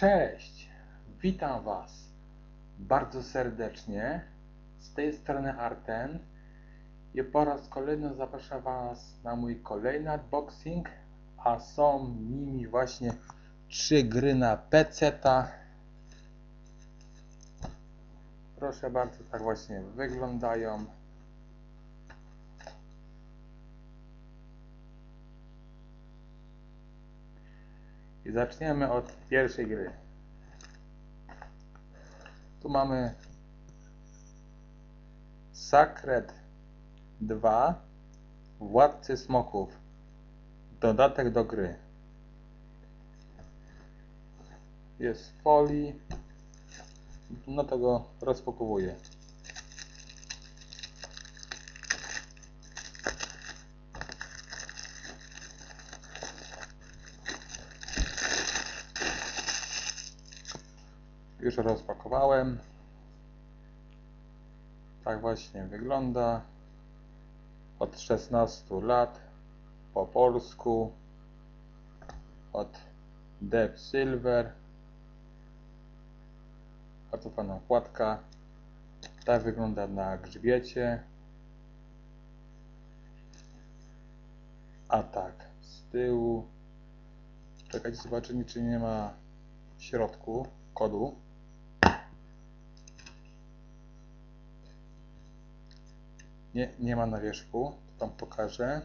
Cześć, witam Was bardzo serdecznie. Z tej strony Arten i po raz kolejny zapraszam Was na mój kolejny unboxing, a są nimi właśnie trzy gry na PC-ta. Proszę bardzo, tak właśnie wyglądają. I zaczniemy od pierwszej gry. Tu mamy Sacred 2 Władcy Smoków. Dodatek do gry. Jest folii. No to go rozpakowuję. Już rozpakowałem. Tak właśnie wygląda. Od 16 lat po polsku. Od Deep Silver. Bardzo fajna okładka. Tak wygląda na grzbiecie. A tak, z tyłu. Czekajcie, zobaczymy, czy nie ma w środku kodu. Nie, nie ma na wierzchu. To pokażę.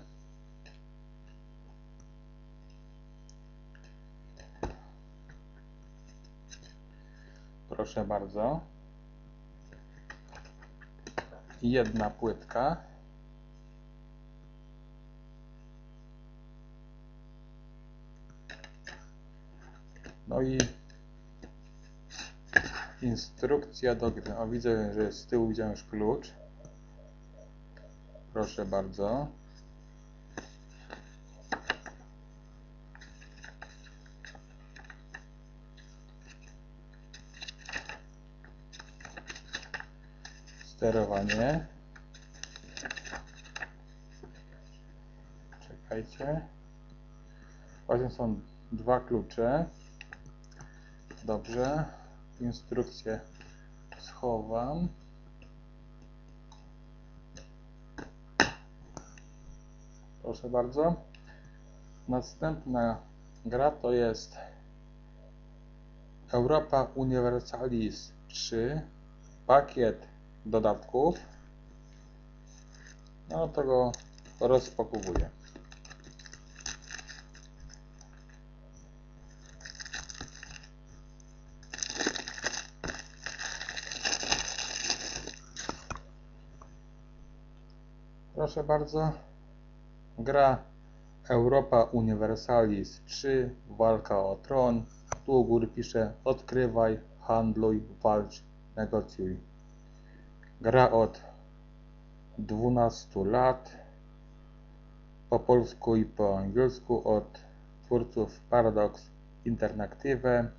Proszę bardzo. Jedna płytka. No i instrukcja do gry. O, widzę, że z tyłu widziałem już klucz. Proszę bardzo. Sterowanie. Czekajcie. Właśnie są dwa klucze. Dobrze. Instrukcję schowam. Proszę bardzo. Następna gra to jest Europa Universalis 3 pakiet dodatków. No to go rozpakowuję. Proszę bardzo. Gra Europa Universalis 3 Walka o Tron. Tu u góry pisze odkrywaj, handluj, walcz, negocjuj. Gra od 12 lat. Po polsku i po angielsku od twórców Paradox Interactive.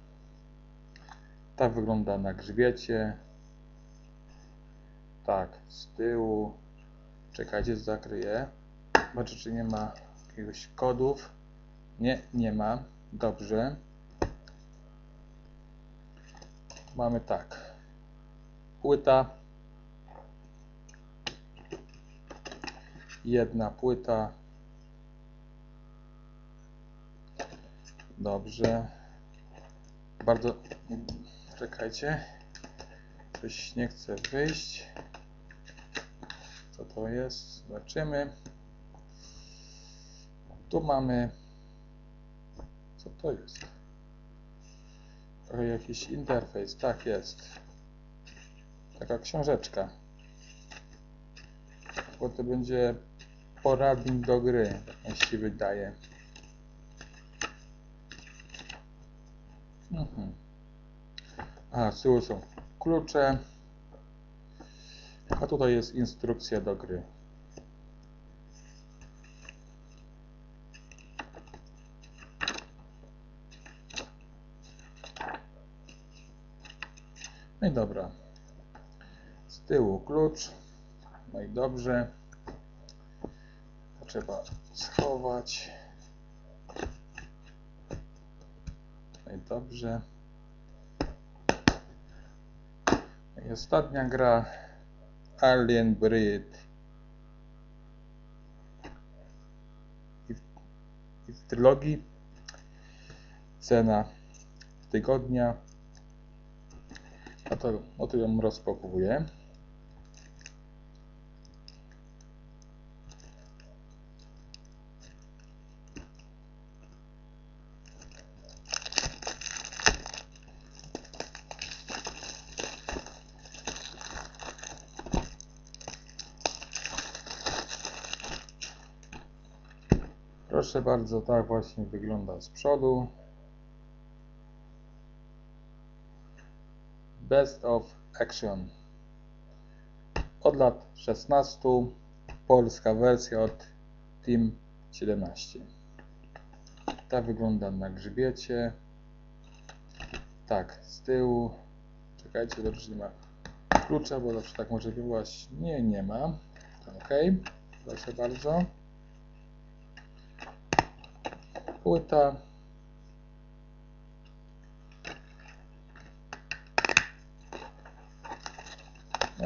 Tak wygląda na grzbiecie. Tak, z tyłu. Czekajcie, zakryję. Zobaczę, czy nie ma jakiegoś kodów. Nie, nie ma. Dobrze. Mamy tak. Płyta. Jedna płyta. Dobrze. Bardzo. Czekajcie. Coś nie chce wyjść. Co to jest? Zobaczymy. Tu mamy. Co to jest? Jakiś interfejs. Tak jest. Taka książeczka. Bo to będzie poradnik do gry, jak się wydaje. Mhm. A, z tyłu są klucze. A tutaj jest instrukcja do gry. No i dobra. Z tyłu klucz. No i dobrze. To trzeba schować. No i dobrze. No i ostatnia gra. Alien Breed. I i w trylogii cena tygodnia a to, oto ją rozpakowuję. Proszę bardzo, tak właśnie wygląda z przodu. Best of Action. Od lat 16. Polska wersja od Team 17. Ta wygląda na grzbiecie. Tak, z tyłu. Czekajcie, dobrze nie ma klucza, bo zawsze tak może byłaś. Nie, nie ma. Ok, proszę bardzo. Płyta.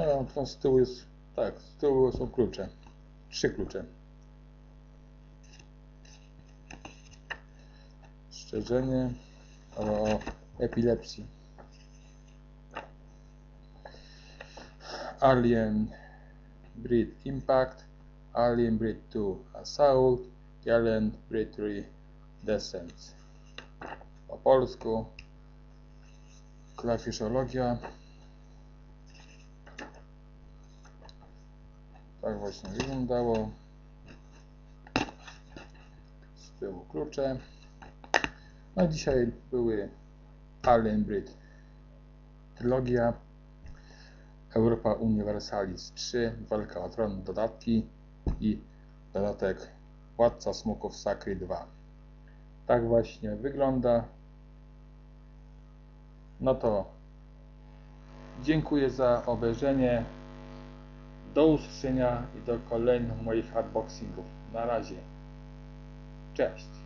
No, to z tyłu jest, tak, z tyłu są klucze. Trzy klucze. Szczerzenie o epilepsji. Alien Breed Impact, Alien Breed 2 Assault Alien Breed 3 Descent. Po polsku klawiszologia. Tak właśnie wyglądało. Z tyłu klucze. No dzisiaj były Alien Breed Trylogia Europa Universalis 3 Walka o Tron dodatki i dodatek Władca Smoków Sakry 2 tak właśnie wygląda no to dziękuję za obejrzenie do usłyszenia i do kolejnych moich unboxingów. Na razie. Cześć